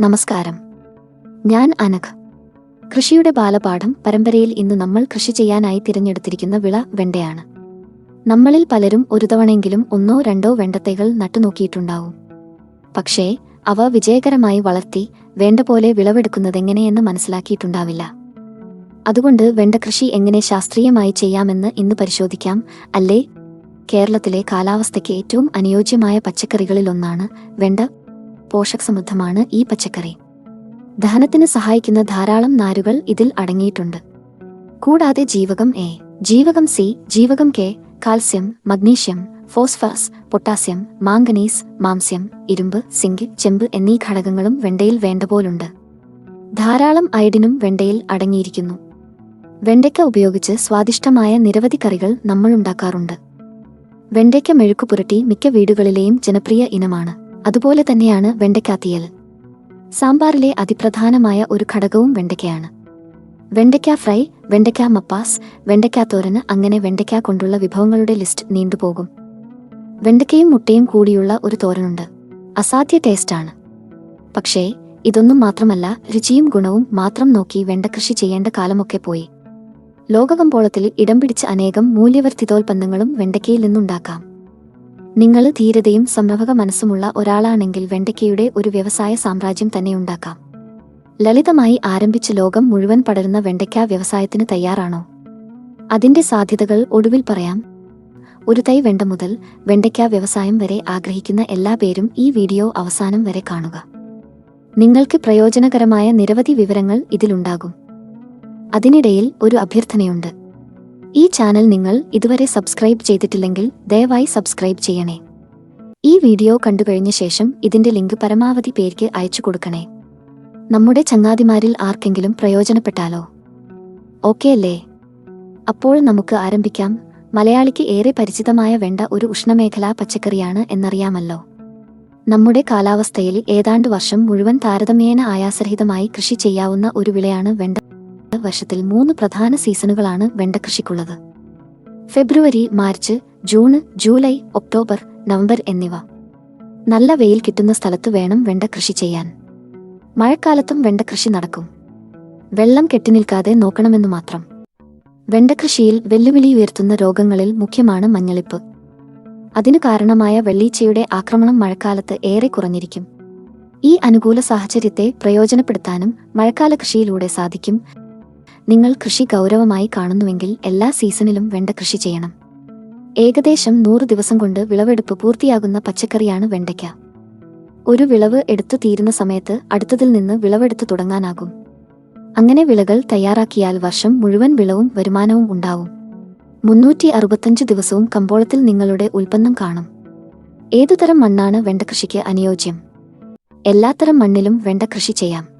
നമസ്കാരം. ഞാൻ അനഘ്. കൃഷിയുടെ ബാലപാഠം പരമ്പരയിൽ ഇന്ന് നമ്മൾ കൃഷി ചെയ്യാനായി തിരഞ്ഞെടുത്തിരിക്കുന്ന വിള വെണ്ടയാണ്. നമ്മളിൽ പലരും ഒരു തവണയെങ്കിലും ഒന്നോ രണ്ടോ വെണ്ടത്തൈകൾ നട്ടുനോക്കിയിട്ടുണ്ടാവും. പക്ഷേ അവ വിജയകരമായി വളർത്തി വേണ്ട പോലെ വിളവെടുക്കുന്നതെങ്ങനെയെന്ന് മനസ്സിലാക്കിയിട്ടുണ്ടാവില്ല. അതുകൊണ്ട് വെണ്ട കൃഷി എങ്ങനെ ശാസ്ത്രീയമായി ചെയ്യാമെന്ന് ഇന്ന് പരിശോധിക്കാം. അല്ലേ? കേരളത്തിലെ കാലാവസ്ഥയ്ക്ക് ഏറ്റവും അനുയോജ്യമായ പച്ചക്കറികളിലൊന്നാണ് വെണ്ട. പോഷകസമൃദ്ധമാണ് ഈ പച്ചക്കറി. ദഹനത്തിന് സഹായിക്കുന്ന ധാരാളം നാരുകൾ ഇതിൽ അടങ്ങിയിട്ടുണ്ട്. കൂടാതെ ജീവകം എ ജീവകം സി ജീവകം K calcium magnesium phosphorus potassium manganese മാംസ്യം ഇരുമ്പ് സിങ്ക് ചെമ്പ് എന്നീ ഘടകങ്ങളും വെണ്ടയിൽ വേണ്ട പോലുണ്ട് ധാരാളം അയഡിനും വെണ്ടയിൽ അടങ്ങിയിരിക്കുന്നു. വെണ്ടയ്ക്ക ഉപയോഗിച്ച് സ്വാദിഷ്ടമായ നിരവധി കറികൾ നമ്മൾ ഉണ്ടാക്കാറുണ്ട്. വെണ്ടയ്ക്ക മെഴുക്കു പുരട്ടി മിക്ക വീടുകളിലെയും ജനപ്രിയ ഇനമാണ്. അതുപോലെ തന്നെയാണ് വെണ്ടയ്ക്കാത്തിയൽ. സാമ്പാറിലെ അതിപ്രധാനമായ ഒരു ഘടകവും വെണ്ടയ്ക്കയാണ്. വെണ്ടയ്ക്ക ഫ്രൈ വെണ്ടയ്ക്ക മപ്പാസ് വെണ്ടയ്ക്ക തോരന് അങ്ങനെ വെണ്ടയ്ക്ക കൊണ്ടുള്ള വിഭവങ്ങളുടെ ലിസ്റ്റ് നീണ്ടുപോകും. വെണ്ടയ്ക്കയും മുട്ടയും കൂടിയുള്ള ഒരു തോരനുണ്ട്. അസാധ്യ ടേസ്റ്റാണ്. പക്ഷേ ഇതൊന്നും മാത്രമല്ല രുചിയും ഗുണവും മാത്രം നോക്കി വെണ്ട കൃഷി ചെയ്യേണ്ട കാലമൊക്കെ പോയി. ലോകകമ്പോളത്തിൽ ഇടം പിടിച്ച അനേകം മൂല്യവർദ്ധിതോൽപ്പന്നങ്ങളും വെണ്ടയ്ക്കയിൽ നിന്നുണ്ടാക്കാം. നിങ്ങൾ ധീരതയും സംരംഭക മനസ്സുമുള്ള ഒരാളാണെങ്കിൽ വെണ്ടയ്ക്കയുടെ ഒരു വ്യവസായ സാമ്രാജ്യം തന്നെ ഉണ്ടാക്കാം. ലളിതമായി ആരംഭിച്ച ലോകം മുഴുവൻ പടരുന്ന വെണ്ടയ്ക്ക വ്യവസായത്തിന് തയ്യാറാണോ? അതിന്റെ സാധ്യതകൾ ഒടുവിൽ പറയാം. ഒരു തൈ വെണ്ട മുതൽ വെണ്ടയ്ക്ക വ്യവസായം വരെ ആഗ്രഹിക്കുന്ന എല്ലാ പേരും ഈ വീഡിയോ അവസാനം വരെ കാണുക. നിങ്ങൾക്ക് പ്രയോജനകരമായ നിരവധി വിവരങ്ങൾ ഇതിലുണ്ടാകും. അതിനിടയിൽ ഒരു അഭ്യർത്ഥനയുണ്ട്. ഈ ചാനൽ നിങ്ങൾ ഇതുവരെ സബ്സ്ക്രൈബ് ചെയ്തിട്ടില്ലെങ്കിൽ ദയവായി സബ്സ്ക്രൈബ് ചെയ്യണേ. ഈ വീഡിയോ കണ്ടുകഴിഞ്ഞ ശേഷം ഇതിന്റെ ലിങ്ക് പരമാവധി പേർക്ക് അയച്ചു കൊടുക്കണേ. നമ്മുടെ ചങ്ങാതിമാരിൽ ആർക്കെങ്കിലും പ്രയോജനപ്പെട്ടാലോ? ഓക്കെ അല്ലേ? അപ്പോൾ നമുക്ക് ആരംഭിക്കാം. മലയാളിക്ക് ഏറെ പരിചിതമായ വേണ്ട ഒരു ഉഷ്ണമേഖലാ പച്ചക്കറിയാണ് എന്നറിയാമല്ലോ. നമ്മുടെ കാലാവസ്ഥയിൽ ഏതാണ്ട് വർഷം മുഴുവൻ താരതമ്യേന ആയാസരഹിതമായി കൃഷി ചെയ്യാവുന്ന ഒരു വിളയാണ് വെണ്ട വർഷത്തിൽ മൂന്ന് പ്രധാന സീസണുകളാണ് വെണ്ട കൃഷിക്കുള്ളത് ഫെബ്രുവരി March June July October November എന്നിവ. നല്ല വെയിൽ കിട്ടുന്ന സ്ഥലത്തു വേണം വെണ്ട കൃഷി ചെയ്യാൻ. മഴക്കാലത്തും വെണ്ട കൃഷി നടക്കും. വെള്ളം കെട്ടിനിൽക്കാതെ നോക്കണമെന്നു മാത്രം. വെണ്ട കൃഷിയിൽ വെല്ലുവിളി ഉയർത്തുന്ന രോഗങ്ങളിൽ മുഖ്യമാണ് മഞ്ഞളിപ്പ്. അതിനു കാരണമായ വെള്ളീച്ചയുടെ ആക്രമണം മഴക്കാലത്ത് ഏറെ കുറഞ്ഞിരിക്കും. ഈ അനുകൂല സാഹചര്യത്തെ പ്രയോജനപ്പെടുത്താനും മഴക്കാല കൃഷിയിലൂടെ സാധിക്കും നിങ്ങൾ കൃഷി ഗൗരവമായി കാണുന്നുവെങ്കിൽ എല്ലാ സീസണിലും വെണ്ട കൃഷി ചെയ്യണം. ഏകദേശം നൂറ് ദിവസം കൊണ്ട് വിളവെടുപ്പ് പൂർത്തിയാകുന്ന പച്ചക്കറിയാണ് വെണ്ടയ്ക്ക. ഒരു വിളവ് എടുത്തു തീരുന്ന സമയത്ത് അടുത്തതിൽ നിന്ന് വിളവെടുത്തു തുടങ്ങാനാകും. അങ്ങനെ വിളകൾ തയ്യാറാക്കിയാൽ വർഷം മുഴുവൻ വിളവും വരുമാനവും ഉണ്ടാവും. മുന്നൂറ്റി അറുപത്തഞ്ച് ദിവസവും കമ്പോളത്തിൽ നിങ്ങളുടെ ഉൽപ്പന്നം കാണും. ഏതുതരം മണ്ണാണ് വെണ്ട കൃഷിക്ക് അനുയോജ്യം? എല്ലാത്തരം മണ്ണിലും വെണ്ട കൃഷി ചെയ്യാം.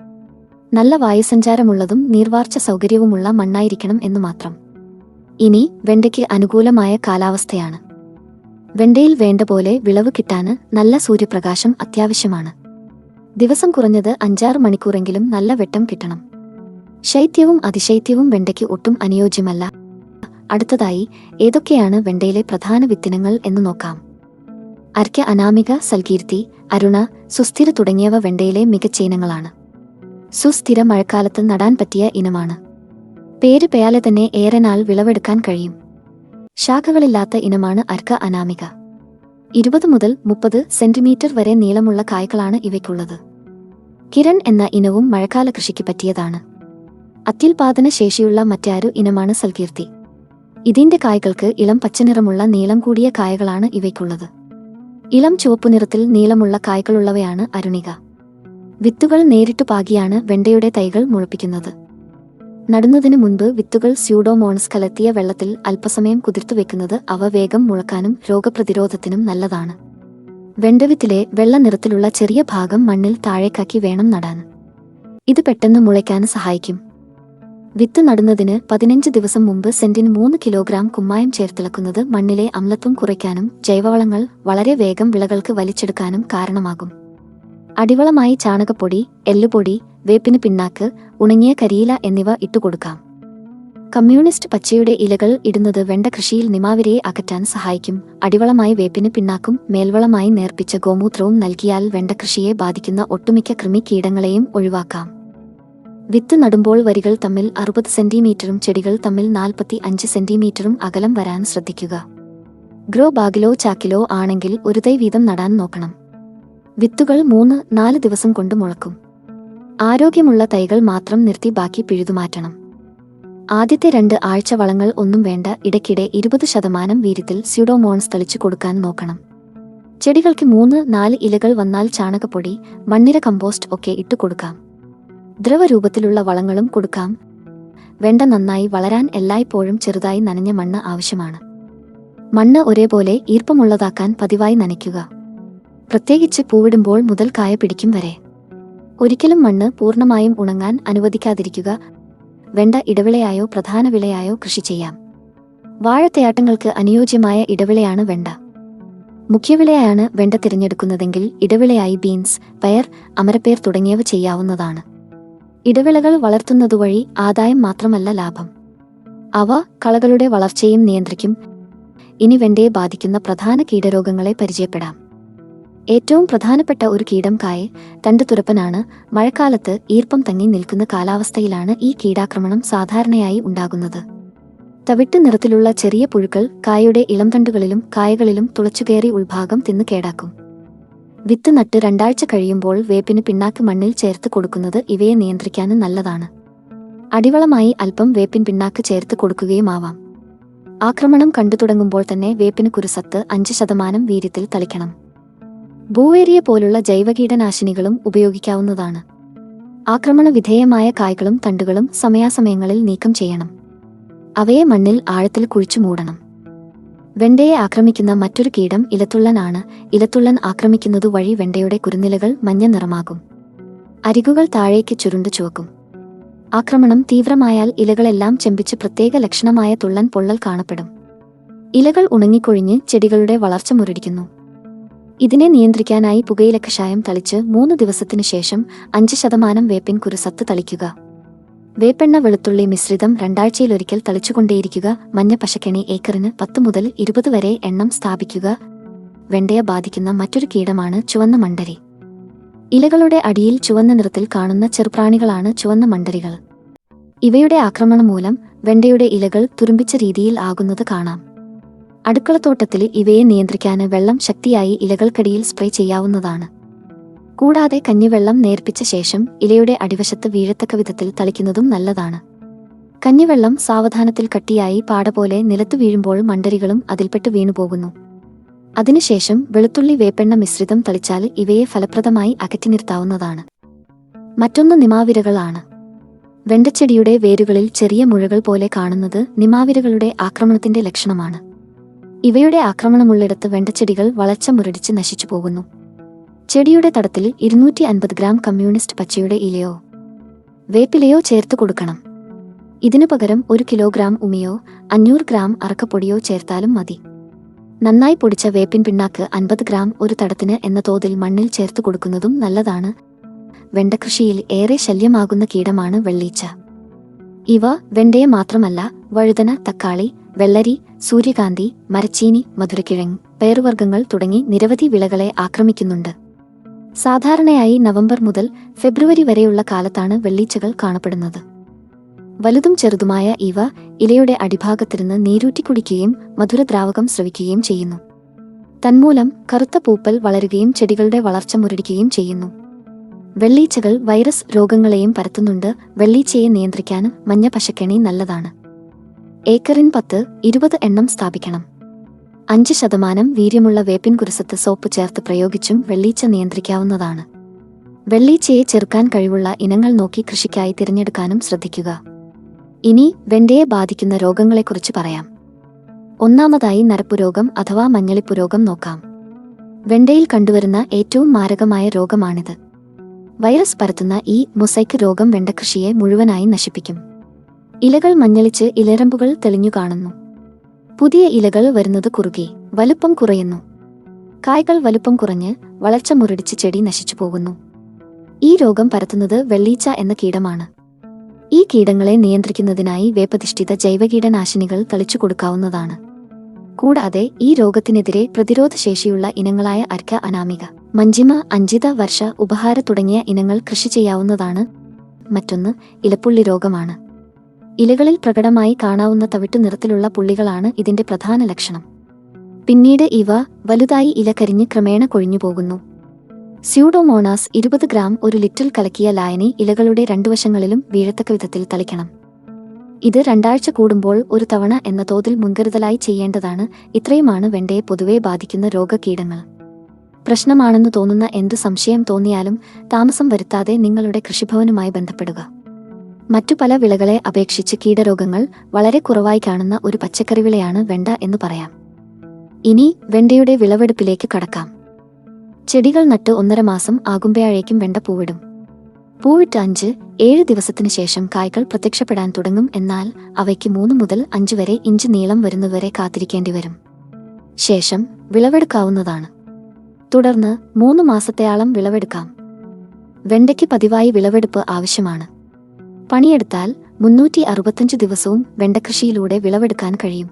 നല്ല വായുസഞ്ചാരമുള്ളതും നീർവാർച്ച സൗകര്യവുമുള്ള മണ്ണായിരിക്കണം എന്നു മാത്രം. ഇനി വെണ്ടയ്ക്ക് അനുകൂലമായ കാലാവസ്ഥയാണ്. വെണ്ടയിൽ വേണ്ട പോലെ വിളവ് കിട്ടാന് നല്ല സൂര്യപ്രകാശം അത്യാവശ്യമാണ്. ദിവസം കുറഞ്ഞത് അഞ്ചാറ് മണിക്കൂറെങ്കിലും നല്ല വെട്ടം കിട്ടണം. ശൈത്യവും അതിശൈത്യവും വെണ്ടയ്ക്ക് ഒട്ടും അനുയോജ്യമല്ല. അടുത്തതായി ഏതൊക്കെയാണ് വെണ്ടയിലെ പ്രധാന വിത്തിനങ്ങൾ എന്ന് നോക്കാം. അർക്ക അനാമിക സൽകീർത്തി അരുണ സുസ്ഥിര തുടങ്ങിയവ വെണ്ടയിലെ മികച്ച ഇനങ്ങളാണ്. സുസ്ഥിര മഴക്കാലത്ത് നടാൻ പറ്റിയ ഇനമാണ്. പേര് പേയാലെ തന്നെ ഏറെ നാൾ വിളവെടുക്കാൻ കഴിയും. ശാഖകളില്ലാത്ത ഇനമാണ് അർക്ക അനാമിക. ഇരുപത് മുതൽ മുപ്പത് സെന്റിമീറ്റർ വരെ നീളമുള്ള കായ്കളാണ് ഇവയ്ക്കുള്ളത്. കിരൺ എന്ന ഇനവും മഴക്കാല കൃഷിക്ക് പറ്റിയതാണ്. അത്യുൽപാദന ശേഷിയുള്ള മറ്റാരു ഇനമാണ് സൽകീർത്തി. ഇതിന്റെ കായ്കൾക്ക് ഇളം പച്ചനിറമുള്ള നീളം കൂടിയ കായകളാണ് ഇവയ്ക്കുള്ളത്. ഇളം ചുവപ്പു നിറത്തിൽ നീളമുള്ള കായ്കളുള്ളവയാണ് അരുണിക. വിത്തുകൾ നേരിട്ട് പാകിയാണ് വെണ്ടയുടെ തൈകൾ മുളപ്പിക്കുന്നത് നടുന്നതിന് മുൻപ് വിത്തുകൾ സ്യൂഡോമോണസ് കലർത്തിയ വെള്ളത്തിൽ അല്പസമയം കുതിർത്തു വെക്കുന്നത് അവ വേഗം മുളക്കാനും രോഗപ്രതിരോധത്തിനും നല്ലതാണ്. വെണ്ടവിത്തിലെ വെള്ള നിറത്തിലുള്ള ചെറിയ ഭാഗം മണ്ണിൽ താഴേക്കാക്കി വേണം നടാൻ. ഇത് പെട്ടെന്ന് മുളയ്ക്കാൻ സഹായിക്കും. വിത്ത് നടുന്നതിന് പതിനഞ്ച് ദിവസം മുമ്പ് സെന്റിന് മൂന്ന് കിലോഗ്രാം കുമ്മായം ചേർത്തിളക്കുന്നത് മണ്ണിലെ അമ്ലത്വം കുറയ്ക്കാനും ജൈവവളങ്ങൾ വളരെ വേഗം വിളകൾക്ക് വലിച്ചെടുക്കാനും കാരണമാകും. അടിവളമായി ചാണകപ്പൊടി എല്ലുപൊടി വേപ്പിന് പിണ്ണാക്ക് ഉണങ്ങിയ കരിയില എന്നിവ ഇട്ടുകൊടുക്കാം കമ്മ്യൂണിസ്റ്റ് പച്ചയുടെ ഇലകൾ ഇടുന്നത് വെണ്ട കൃഷിയിൽ നിമാവിരയെ അകറ്റാൻ സഹായിക്കും. അടിവളമായി വേപ്പിന് പിണ്ണാക്കും മേൽവളമായി നേർപ്പിച്ച ഗോമൂത്രവും നൽകിയാൽ വെണ്ട കൃഷിയെ ബാധിക്കുന്ന ഒട്ടുമിക്ക കൃമി കീടങ്ങളെയും ഒഴിവാക്കാം. വിത്ത് നടുമ്പോൾ വരികൾ തമ്മിൽ അറുപത് സെന്റിമീറ്ററും ചെടികൾ തമ്മിൽ നാൽപ്പത്തി അഞ്ച് സെന്റിമീറ്ററും അകലം വരാൻ ശ്രദ്ധിക്കുക. ഗ്രോ ബാഗിലോ ചാക്കിലോ ആണെങ്കിൽ ഒരു തൈ വീതം നടാൻ നോക്കണം. വിത്തുകൾ മൂന്ന് നാല് ദിവസം കൊണ്ട് മുളക്കും. ആരോഗ്യമുള്ള തൈകൾ മാത്രം നിർത്തി ബാക്കി പിഴുതുമാറ്റണം ആദ്യത്തെ രണ്ട് ആഴ്ച വളങ്ങൾ ഒന്നും വേണ്ട ഇടയ്ക്കിടെ ഇരുപത് ശതമാനം വീര്യത്തിൽ സ്യൂഡോമോൺസ് തളിച്ചു കൊടുക്കാൻ നോക്കണം. ചെടികൾക്ക് മൂന്ന് നാല് ഇലകൾ വന്നാൽ ചാണകപ്പൊടി മണ്ണിര കമ്പോസ്റ്റ് ഒക്കെ ഇട്ടു കൊടുക്കാം. ദ്രവരൂപത്തിലുള്ള വളങ്ങളും കൊടുക്കാം. വെണ്ട നന്നായി വളരാൻ എല്ലായ്പ്പോഴും ചെറുതായി നനഞ്ഞ മണ്ണ് ആവശ്യമാണ്. മണ്ണ് ഒരേപോലെ ഈർപ്പമുള്ളതാക്കാൻ പതിവായി നനയ്ക്കുക. പ്രത്യേകിച്ച് പൂവിടുമ്പോൾ മുതൽ കായ പിടിക്കും വരെ. ഒരിക്കലും മണ്ണ് പൂർണമായും ഉണങ്ങാൻ അനുവദിക്കാതിരിക്കുക. വെണ്ട ഇടവിളയായോ പ്രധാന വിളയായോ കൃഷി ചെയ്യാം. വാഴത്തയാട്ടങ്ങൾക്ക് അനുയോജ്യമായ ഇടവിളയാണ് വെണ്ട. മുഖ്യവിളയാണ് വെണ്ട തിരഞ്ഞെടുക്കുന്നതെങ്കിൽ ഇടവിളയായി ബീൻസ് പയർ അമരപ്പേർ തുടങ്ങിയവ ചെയ്യാവുന്നതാണ്. ഇടവിളകൾ വളർത്തുന്നതുവഴി ആദായം മാത്രമല്ല ലാഭം. അവ കളകളുടെ വളർച്ചയും നിയന്ത്രിക്കും. ഇനി വെണ്ടയെ ബാധിക്കുന്ന പ്രധാന കീടരോഗങ്ങളെ പരിചയപ്പെടാം. ഏറ്റവും പ്രധാനപ്പെട്ട ഒരു കീടം കായ തണ്ട് തുരപ്പനാണ്. മഴക്കാലത്ത് ഈർപ്പം തങ്ങി നിൽക്കുന്ന കാലാവസ്ഥയിലാണ് ഈ കീടാക്രമണം സാധാരണയായി ഉണ്ടാകുന്നത്. തവിട്ട് നിറത്തിലുള്ള ചെറിയ പുഴുക്കൾ കായയുടെ ഇളം തണ്ടുകളിലും കായകളിലും തുളച്ചുകയറി ഉൾഭാഗം തിന്ന് കേടാക്കും. വിത്ത് നട്ട് രണ്ടാഴ്ച കഴിയുമ്പോൾ വേപ്പിന് പിണ്ണാക്ക് മണ്ണിൽ ചേർത്ത് കൊടുക്കുന്നത് ഇവയെ നിയന്ത്രിക്കാൻ നല്ലതാണ്. അടിവളമായി അല്പം വേപ്പിൻ പിണ്ണാക്ക് ചേർത്ത് കൊടുക്കുകയുമാവാം. ആക്രമണം കണ്ടു തുടങ്ങുമ്പോൾ തന്നെ വേപ്പിന് കുരുസത്ത് അഞ്ച് ശതമാനം വീര്യത്തിൽ തളിക്കണം. ഭൂവേരിയ പോലുള്ള ജൈവകീടനാശിനികളും ഉപയോഗിക്കാവുന്നതാണ്. ആക്രമണ വിധേയമായ കായ്കളും തണ്ടുകളും സമയാസമയങ്ങളിൽ നീക്കം ചെയ്യണം. അവയെ മണ്ണിൽ ആഴത്തിൽ കുഴിച്ചു മൂടണം. വെണ്ടയെ ആക്രമിക്കുന്ന മറ്റൊരു കീടം ഇലത്തുള്ളനാണ്. ഇലത്തുള്ളൻ ആക്രമിക്കുന്നത് വഴി വെണ്ടയുടെ കുരുനിലകൾ മഞ്ഞ നിറമാകും. അരികുകൾ താഴേക്ക് ചുരുണ്ടു ചുവക്കും. ആക്രമണം തീവ്രമായാൽ ഇലകളെല്ലാം ചെമ്പിച്ച് പ്രത്യേക ലക്ഷണമായ തുള്ളൻ പൊള്ളൽ കാണപ്പെടും. ഇലകൾ ഉണങ്ങിക്കൊഴിഞ്ഞ് ചെടികളുടെ വളർച്ച മുരടിക്കുന്നു. ഇതിനെ നിയന്ത്രിക്കാനായി പുകയില കഷായം തളിച്ച് മൂന്ന് ദിവസത്തിനു ശേഷം അഞ്ച് ശതമാനം വേപ്പിൻ കുരുസത്ത് തളിക്കുക. വേപ്പെണ്ണ വെളുത്തുള്ളി മിശ്രിതം രണ്ടാഴ്ചയിലൊരിക്കൽ തളിച്ചുകൊണ്ടേയിരിക്കുക. മഞ്ഞ പശക്കണി ഏക്കറിന് പത്ത് മുതൽ ഇരുപത് വരെ എണ്ണം സ്ഥാപിക്കുക. വെണ്ടയെ ബാധിക്കുന്ന മറ്റൊരു കീടമാണ് ചുവന്ന മണ്ടരി. ഇലകളുടെ അടിയിൽ ചുവന്ന നിറത്തിൽ കാണുന്ന ചെറുപ്രാണികളാണ് ചുവന്ന മണ്ടരികൾ. ഇവയുടെ ആക്രമണം മൂലം വെണ്ടയുടെ ഇലകൾ തുരുമ്പിച്ച രീതിയിൽ ആകുന്നത് കാണാം. അടുക്കളത്തോട്ടത്തിൽ ഇവയെ നിയന്ത്രിക്കാന് വെള്ളം ശക്തിയായി ഇലകൾക്കടിയിൽ സ്പ്രേ ചെയ്യാവുന്നതാണ്. കൂടാതെ കഞ്ഞിവെള്ളം നേർപ്പിച്ച ശേഷം ഇലയുടെ അടിവശത്ത് വീഴത്തക്ക വിധത്തിൽ തളിക്കുന്നതും നല്ലതാണ്. കഞ്ഞിവെള്ളം സാവധാനത്തിൽ കട്ടിയായി പാട പോലെ നിലത്തു വീഴുമ്പോൾ മണ്ടരികളും അതിൽപ്പെട്ട് വീണുപോകുന്നു. അതിനുശേഷം വെളുത്തുള്ളി വേപ്പെണ്ണ മിശ്രിതം തളിച്ചാൽ ഇവയെ ഫലപ്രദമായി അകറ്റി നിർത്താവുന്നതാണ്. മറ്റൊന്ന് നിമാവിരകളാണ്. വെണ്ടച്ചെടിയുടെ വേരുകളിൽ ചെറിയ മുഴകൾ പോലെ കാണുന്നത് നിമാവിരകളുടെ ആക്രമണത്തിന്റെ ലക്ഷണമാണ്. ഇവയുടെ ആക്രമണമുള്ളിടത്ത് വെണ്ടച്ചെടികൾ വളച്ച മുരടിച്ച് നശിച്ചു പോകുന്നു. ചെടിയുടെ തടത്തിൽ ഇരുന്നൂറ്റി അൻപത് ഗ്രാം കമ്മ്യൂണിസ്റ്റ് പച്ചയുടെ ഇലയോ വേപ്പിലയോ ചേർത്ത് കൊടുക്കണം. ഇതിനു പകരം ഒരു കിലോഗ്രാം ഉമിയോ അഞ്ഞൂറ് ഗ്രാം അറക്കപ്പൊടിയോ ചേർത്താലും മതി. നന്നായി പൊടിച്ച വേപ്പിൻ പിണ്ണാക്ക് അൻപത് ഗ്രാം ഒരു തടത്തിന് എന്ന തോതിൽ മണ്ണിൽ ചേർത്ത് കൊടുക്കുന്നതും നല്ലതാണ്. വെണ്ടകൃഷിയിൽ ഏറെ ശല്യമാകുന്ന കീടമാണ് വെള്ളീച്ച. ഇവ വെണ്ടയെ മാത്രമല്ല വഴുതന തക്കാളി വെള്ളരി സൂര്യകാന്തി മരച്ചീനി മധുരക്കിഴങ്ങ് പയറുവർഗങ്ങൾ തുടങ്ങി നിരവധി വിളകളെ ആക്രമിക്കുന്നുണ്ട്. സാധാരണയായി നവംബർ മുതൽ ഫെബ്രുവരി വരെയുള്ള കാലത്താണ് വെള്ളീച്ചകൾ കാണപ്പെടുന്നത്. വലുതും ചെറുതുമായ ഇവ ഇലയുടെ അടിഭാഗത്തിരുന്ന് നീരൂറ്റി കുടിക്കുകയും മധുരദ്രാവകം സ്രവിക്കുകയും ചെയ്യുന്നു. തന്മൂലം കറുത്ത പൂപ്പൽ വളരുകയും ചെടികളുടെ വളർച്ച മുരടിക്കുകയും ചെയ്യുന്നു. വെള്ളീച്ചകൾ വൈറസ് രോഗങ്ങളെയും പരത്തുന്നുണ്ട്. വെള്ളീച്ചയെ നിയന്ത്രിക്കാൻ മഞ്ഞ പശക്കണി നല്ലതാണ്. ഏക്കറിൻ പത്ത് ഇരുപത് എണ്ണം സ്ഥാപിക്കണം. അഞ്ച് ശതമാനം വീര്യമുള്ള വേപ്പിൻ കുരുസത്ത് സോപ്പ് ചേർത്ത് പ്രയോഗിച്ചും വെള്ളീച്ച നിയന്ത്രിക്കാവുന്നതാണ്. വെള്ളീച്ചയെ ചെറുക്കാൻ കഴിവുള്ള ഇനങ്ങൾ നോക്കി കൃഷിക്കായി തിരഞ്ഞെടുക്കാനും ശ്രദ്ധിക്കുക. ഇനി വെണ്ടയെ ബാധിക്കുന്ന രോഗങ്ങളെക്കുറിച്ച് പറയാം. ഒന്നാമതായി നരപ്പുരോഗം അഥവാ മഞ്ഞളിപ്പുരോഗം നോക്കാം. വെണ്ടയിൽ കണ്ടുവരുന്ന ഏറ്റവും മാരകമായ രോഗമാണിത്. വൈറസ് പരത്തുന്ന ഈ മൊസൈക്ക് രോഗം വെണ്ടകൃഷിയെ മുഴുവനായി നശിപ്പിക്കും. ഇലകൾ മഞ്ഞളിച്ച് ഇലരമ്പുകൾ തെളിഞ്ഞു കാണുന്നു. പുതിയ ഇലകൾ വരുന്നത് കുറുകി വലുപ്പം കുറയുന്നു. കായ്കൾ വലുപ്പം കുറഞ്ഞ് വളർച്ച മുരടിച്ച് ചെടി നശിച്ചു പോകുന്നു. ഈ രോഗം പരത്തുന്നത് വെള്ളീച്ച എന്ന കീടമാണ്. ഈ കീടങ്ങളെ നിയന്ത്രിക്കുന്നതിനായി വേപ്പധിഷ്ഠിത ജൈവകീടനാശിനികൾ തളിച്ചു കൊടുക്കാവുന്നതാണ്. കൂടാതെ ഈ രോഗത്തിനെതിരെ പ്രതിരോധശേഷിയുള്ള ഇനങ്ങളായ അർക്ക അനാമിക മഞ്ചിമ അഞ്ചിത വർഷ ഉപഹാര തുടങ്ങിയ ഇനങ്ങൾ കൃഷി ചെയ്യാവുന്നതാണ്. മറ്റൊന്ന് ഇലപ്പുള്ളി രോഗമാണ്. ഇലകളിൽ പ്രകടമായി കാണാവുന്ന തവിട്ടു നിറത്തിലുള്ള പുള്ളികളാണ് ഇതിന്റെ പ്രധാന ലക്ഷണം. പിന്നീട് ഇവ വലുതായി ഇല കരിഞ്ഞ് ക്രമേണ കൊഴിഞ്ഞുപോകുന്നു സ്യൂഡോമോണാസ് ഇരുപത് ഗ്രാം ഒരു ലിറ്റിൽ കലക്കിയ ലായനി ഇലകളുടെ രണ്ടു വശങ്ങളിലും വീഴത്തക്ക വിധത്തിൽ തളിക്കണം. ഇത് രണ്ടാഴ്ച കൂടുമ്പോൾ ഒരു തവണ എന്ന തോതിൽ മുൻകരുതലായി ചെയ്യേണ്ടതാണ്. ഇത്രയുമാണ് വെണ്ടയെ പൊതുവെ ബാധിക്കുന്ന രോഗകീടങ്ങൾ. പ്രശ്നമാണെന്ന് തോന്നുന്ന എന്ത് സംശയം തോന്നിയാലും താമസം വരുത്താതെ നിങ്ങളുടെ കൃഷിഭവനുമായി ബന്ധപ്പെടുക. മറ്റു പല വിളകളെ അപേക്ഷിച്ച് കീടരോഗങ്ങൾ വളരെ കുറവായി കാണുന്ന ഒരു പച്ചക്കറി വിളയാണ് വെണ്ട എന്ന് പറയാം. ഇനി വെണ്ടയുടെ വിളവെടുപ്പിലേക്ക് കടക്കാം. ചെടികൾ നട്ട് ഒന്നര മാസം ആകുമ്പോഴേക്കും വെണ്ട പൂവിടും. പൂവിട്ട് അഞ്ച് ഏഴ് ദിവസത്തിനു ശേഷം കായ്കൾ പ്രത്യക്ഷപ്പെടാൻ തുടങ്ങും എന്നാൽ അവയ്ക്ക് മൂന്ന് മുതൽ അഞ്ച് വരെ ഇഞ്ച് നീളം വരുന്നതുവരെ കാത്തിരിക്കേണ്ടി വരും. ശേഷം വിളവെടുക്കാവുന്നതാണ്. തുടർന്ന് മൂന്ന് മാസത്തെയാളം വിളവെടുക്കാം. വെണ്ടയ്ക്ക് പതിവായി വിളവെടുപ്പ് ആവശ്യമാണ്. പണിയെടുത്താൽ മുന്നൂറ്റി അറുപത്തഞ്ച് ദിവസവും വെണ്ടകൃഷിയിലൂടെ വിളവെടുക്കാൻ കഴിയും.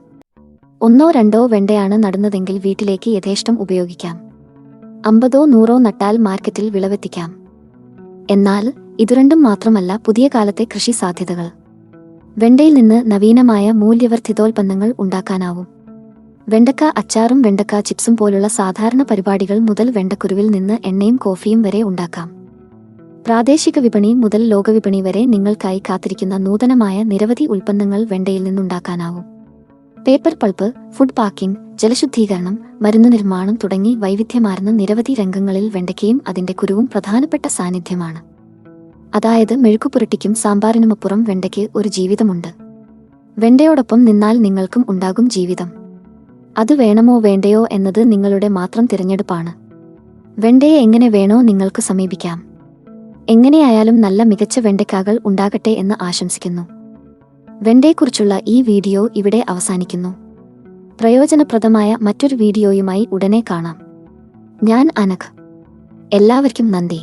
ഒന്നോ രണ്ടോ വെണ്ടയാണ് നടുന്നതെങ്കിൽ വീട്ടിലേക്ക് യഥേഷ്ടം ഉപയോഗിക്കാം. അമ്പതോ നൂറോ നട്ടാൽ മാർക്കറ്റിൽ വിളവെത്തിക്കാം. എന്നാൽ ഇതു രണ്ടും മാത്രമല്ല പുതിയ കാലത്തെ കൃഷി സാധ്യതകൾ. വെണ്ടയിൽ നിന്ന് നവീനമായ മൂല്യവർദ്ധിതോൽപ്പന്നങ്ങൾ ഉണ്ടാക്കാനാവും. വെണ്ടക്ക അച്ചാറും വെണ്ടക്ക ചിപ്സും പോലുള്ള സാധാരണ പരിപാടികൾ മുതൽ വെണ്ടക്കുരുവിൽ നിന്ന് എണ്ണയും കോഫിയും വരെ ഉണ്ടാക്കാം. പ്രാദേശിക വിപണി മുതൽ ലോകവിപണി വരെ നിങ്ങൾക്കായി കാത്തിരിക്കുന്ന നൂതനമായ നിരവധി ഉൽപ്പന്നങ്ങൾ വെണ്ടയിൽ നിന്നുണ്ടാക്കാനാവും. പേപ്പർ പൾപ്പ് ഫുഡ് പാക്കിംഗ് ജലശുദ്ധീകരണം മരുന്ന് നിർമ്മാണം തുടങ്ങി വൈവിധ്യമാർന്ന നിരവധി രംഗങ്ങളിൽ വെണ്ടയ്ക്കയും അതിന്റെ കുരുവും പ്രധാനപ്പെട്ട സാന്നിധ്യമാണ്. അതായത് മെഴുക്കുപുരട്ടിക്കും സാമ്പാറിനുമപ്പുറം വെണ്ടയ്ക്ക് ഒരു ജീവിതമുണ്ട്. വെണ്ടയോടൊപ്പം നിന്നാൽ നിങ്ങൾക്കും ഉണ്ടാകും ജീവിതം. അത് വേണമോ വേണ്ടയോ എന്നത് നിങ്ങളുടെ മാത്രം തിരഞ്ഞെടുപ്പാണ്. വെണ്ടയെ എങ്ങനെ വേണോ നിങ്ങൾക്ക് സമീപിക്കാം. എങ്ങനെയായാലും നല്ല മികച്ച വെണ്ടയ്ക്കാകൾ ഉണ്ടാകട്ടെ എന്ന് ആശംസിക്കുന്നു. വെണ്ടയെക്കുറിച്ചുള്ള ഈ വീഡിയോ ഇവിടെ അവസാനിക്കുന്നു. പ്രയോജനപ്രദമായ മറ്റൊരു വീഡിയോയുമായി ഉടനെ കാണാം. ഞാൻ അനഘ്. എല്ലാവർക്കും നന്ദി.